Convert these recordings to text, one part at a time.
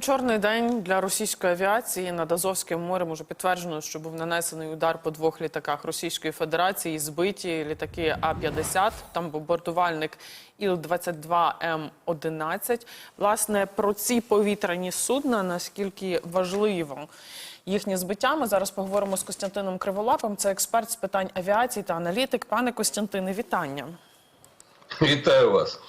і чорний день для російської авіації над Азовським морем уже підтверджено, що був нанесений удар по двох літаках Російської Федерації. Збиті літаки А-50, там бомбардувальник Іл-22М-11. Власне, про ці повітряні судна, наскільки важливо їхнє збиття, ми зараз поговоримо з Костянтином Криволапом. Це експерт з питань авіації та аналітик. Пане Костянтине, вітання. Вітаю вас.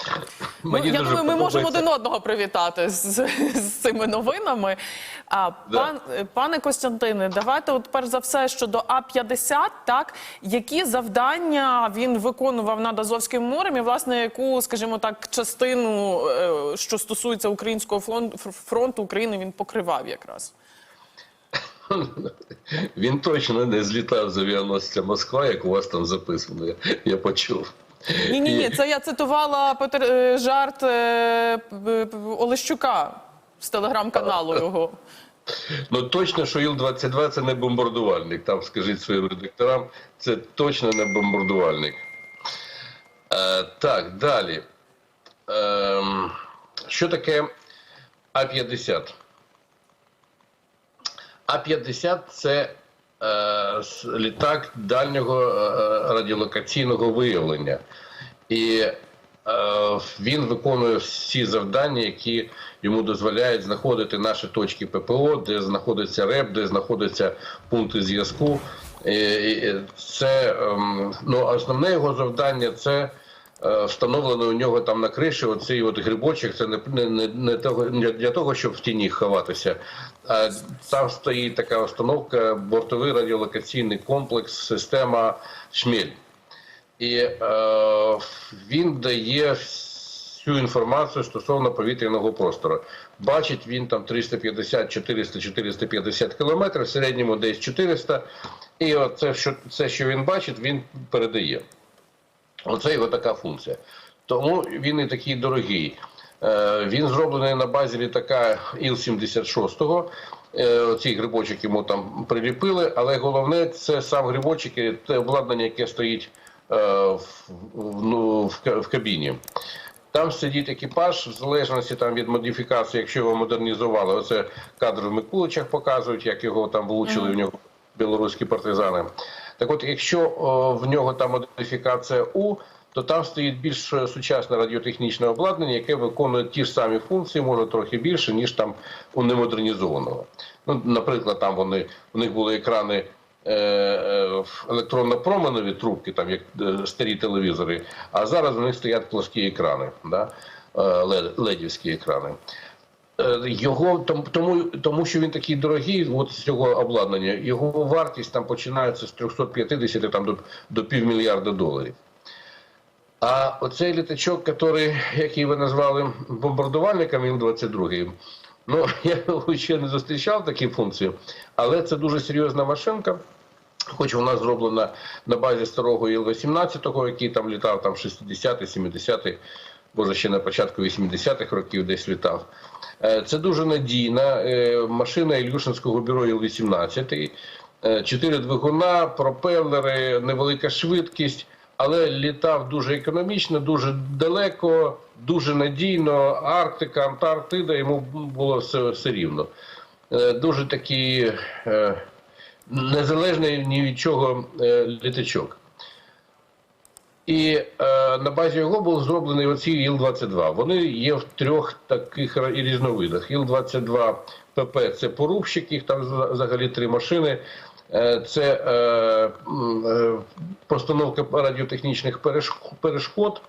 Ну, Мені я думаю, ми можемо один одного привітати з, з цими новинами. А Да. пан, пане Костянтине, давайте, от перш за все, щодо А-50, так які завдання він виконував над Азовським морем, і власне яку, скажімо так, частину, е, що стосується українського фронту України, він покривав якраз. Він точно не злітав з авіаносця Москва, як у вас там записано. Я, я почув. Ні, ні, ні, це я цитувала е, жарт е, Олещука з телеграм-каналу його. Ну точно, що Іл-22 це не бомбардувальник. Там скажіть своїм редакторам, це точно не бомбардувальник. Е, так, далі. Ем, що таке А-50? А-50 це е, літак дальнього е, радіолокаційного виявлення. І е, він виконує всі завдання, які йому дозволяють знаходити наші точки ППО, де знаходиться РЕП, де знаходяться пункти зв'язку. Це ем, ну, основне його завдання це е, встановлено у нього там на криші оцей от грибочок. Це не, не, не, того, не для того, щоб в тіні ховатися. А там стоїть така установка, бортовий радіолокаційний комплекс, система Шмель. І е, він дає всю інформацію стосовно повітряного простору. Бачить він там 350, 400, 450 кілометрів, в середньому десь 400. І це, що він бачить, він передає. Оце його така функція. Тому він і такий дорогий. Е, Він зроблений на базі літака Іл-76. Е, Оцей грибочок йому там приліпили, але головне це сам грибочок і те обладнання, яке стоїть е, в, ну, в, кабіні. Там сидить екіпаж, в залежності там від модифікації, якщо його модернізували, оце кадри в Микуличах показують, як його там влучили в нього білоруські партизани. Так от, якщо о, в нього там модифікація У, то там стоїть більш е, сучасне радіотехнічне обладнання, яке виконує ті ж самі функції, може трохи більше, ніж там у немодернізованого. Ну, наприклад, там вони у них були екрани е, е, електронно-променеві трубки, там як е, старі телевізори, а зараз у них стоять плоскі екрани, да? е, ледівські екрани. Е, Його тому, тому, що він такий дорогий, от з цього обладнання, його вартість там починається з 350 там, до, до півмільярда доларів. А оцей літачок, який, який ви назвали бомбардувальником Іл-22, ну я ще не зустрічав такі функції, але це дуже серйозна машинка. Хоч вона зроблена на базі старого Іл-18, який там літав там 60-ті, 70-ті, може ще на початку 80-х років десь літав. Е, Це дуже надійна е, машина Ілюшинського бюро Іл-18. Е, Чотири двигуна, пропелери, невелика швидкість, але літав дуже економічно, дуже далеко, дуже надійно. Арктика, Антарктида, йому було все, все рівно. Дуже такий незалежний ні від чого літачок. І е, на базі його був зроблений оці Іл-22. Вони є в трьох таких різновидах. Іл-22 ПП це порубщик, їх там за- взагалі три машини. Е, Це е, е, постановка радіотехнічних перешкод,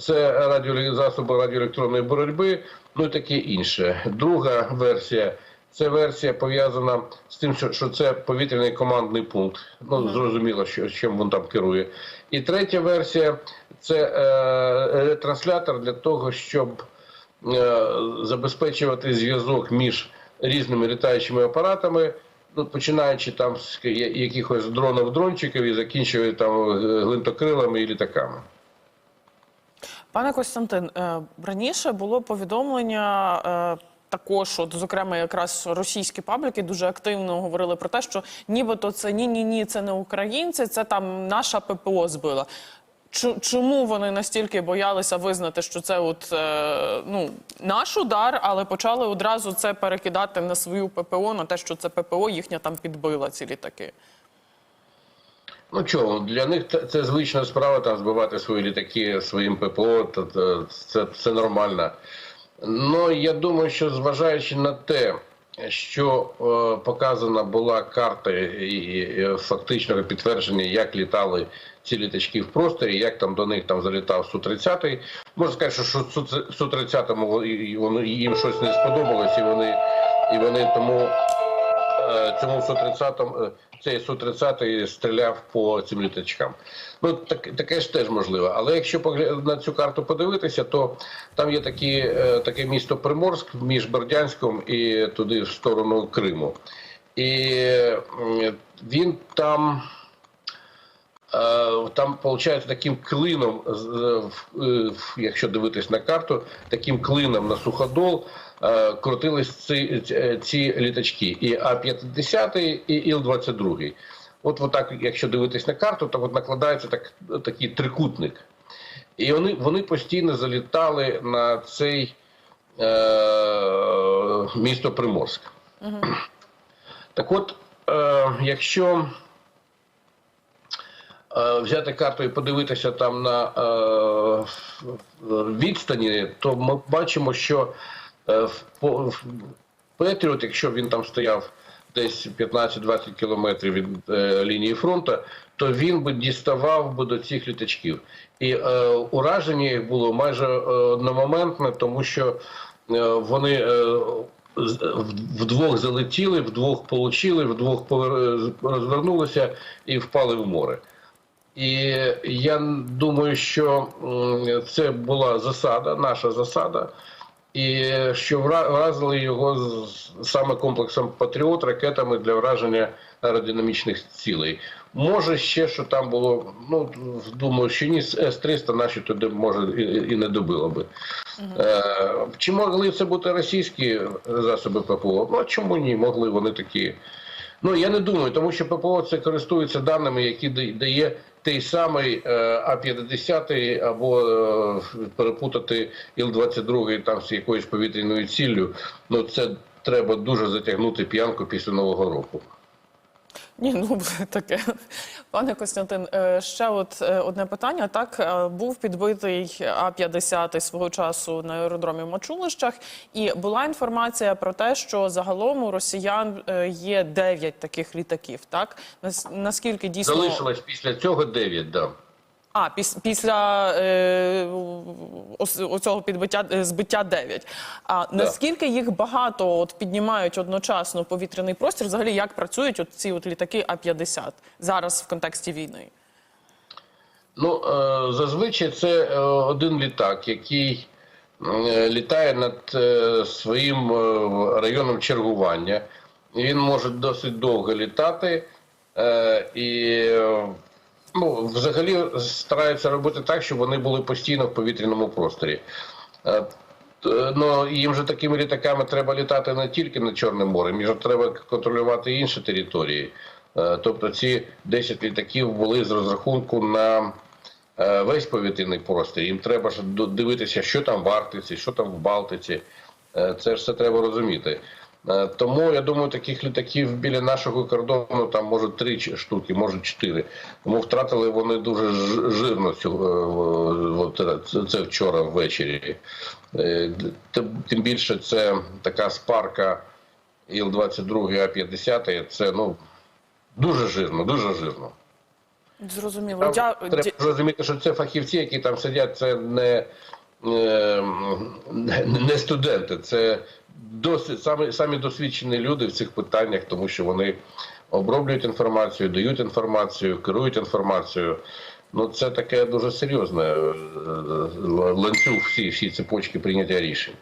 це радіо, засоби радіоелектронної боротьби, ну і таке інше. Друга версія. Це версія пов'язана з тим, що, що це повітряний командний пункт. Ну зрозуміло, що чим він там керує. І третя версія це е, ретранслятор для того, щоб е, забезпечувати зв'язок між різними літаючими апаратами. Ну, починаючи там з якихось дронів-дрончиків і закінчуючи там е, гвинтокрилами і літаками. Пане Костянтин, е, раніше було повідомлення. Також, от, зокрема, якраз російські пабліки дуже активно говорили про те, що нібито це ні, ні, ні, це не українці, це там наша ППО збила. чому вони настільки боялися визнати, що це от е, ну наш удар, але почали одразу це перекидати на свою ППО, на те, що це ППО їхня там підбила ці літаки. Ну чого, для них це- звична справа там збивати свої літаки своїм ППО, це, це нормально. Ну я думаю, що зважаючи на те, що е, показана була карта і, і фактичного підтвердження, як літали ці літачки в просторі, як там до них там залітав Су-30, можна сказати, що Су-30 їм щось не сподобалось, і вони, і вони тому цьому Су-30, е, цей Су-30 стріляв по цим літачкам. Ну, так, таке ж теж можливо. Але якщо на цю карту подивитися, то там є такі, е, таке місто Приморськ між Бердянськом і туди в сторону Криму. І він там. Е, Там, виходить, таким клином, е, якщо дивитись на карту, таким клином на суходол крутились ці, ці- ці літачки. І А-50 і Іл-22. От, от так, якщо дивитись на карту, то от накладається так, такий трикутник. І вони, вони постійно залітали на цей е, місто Приморськ. Так от, е, якщо е, взяти карту і подивитися там на е, відстані, то ми бачимо, що е, в, по- в Петріот, якщо він там стояв десь 15-20 кілометрів від е, лінії фронту, то він би діставав би до цих літачків. І е, ураження їх було майже е, одномоментне, тому що е, вони е, вдвох залетіли, вдвох получили, вдвох розвернулися і впали в море. І я думаю, що це була засада, наша засада, і що вразили його саме комплексом Патріот ракетами для враження аеродинамічних цілей. Може ще що там було. Ну думаю, що ні, С-300 наші туди може і, не добило би. Е, чи могли це бути російські засоби ППО? Ну а чому ні? Могли вони такі. Ну я не думаю, тому що ППО це користується даними, які дає той самий е, А-50 або е, перепутати Іл-22 там з якоюсь повітряною ціллю. Ну це треба дуже затягнути п'янку після нового року. Ні, ну таке. Пане Костянтин, е, ще от е, одне питання. Так е, був підбитий А-50 свого часу на аеродромі в Мачулищах, і була інформація про те, що загалом у росіян є 9 таких літаків. Так наскільки дійсно Залишилось після цього 9, да. А піс, після е, оцього підбиття е, збиття 9. А наскільки їх багато от піднімають одночасно повітряний простір? Взагалі як працюють от ці от літаки А-50 зараз в контексті війни? Ну, е, зазвичай це е, один літак, який е, літає над своїм районом чергування. Він може досить довго літати е, і ну, взагалі стараються робити так, щоб вони були постійно в повітряному просторі. Е, Ну, їм же такими літаками треба літати не тільки над Чорним морем, їм же треба контролювати інші території. Е, Тобто ці 10 літаків були з розрахунку на е, весь повітряний простір. Їм треба ж дивитися, що там в Арктиці, що там в Балтиці. Е, Це ж все треба розуміти. Е, Тому я думаю, таких літаків біля нашого кордону там може три штуки, може чотири. Тому втратили вони дуже жирно е, е, це- вчора ввечері. Тим більше це така спарка Іл-22 А-50, це ну дуже жирно, дуже жирно. Зрозуміло. Там Дя... треба розуміти, що це фахівці, які там сидять, це не, не не студенти, це досить самі, самі досвідчені люди в цих питаннях, тому що вони оброблюють інформацію, дають інформацію, керують інформацією. Ну, це таке дуже серйозне е, ланцюг всі, всі цепочки прийняття рішень.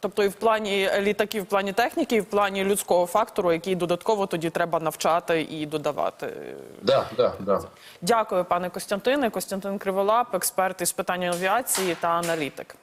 Тобто і в плані літаків, в плані техніки, і в плані людського фактору, який додатково тоді треба навчати і додавати. Да, да, да. Дякую, пане Костянтине. Костянтин Криволап, експерт із питань авіації та аналітик.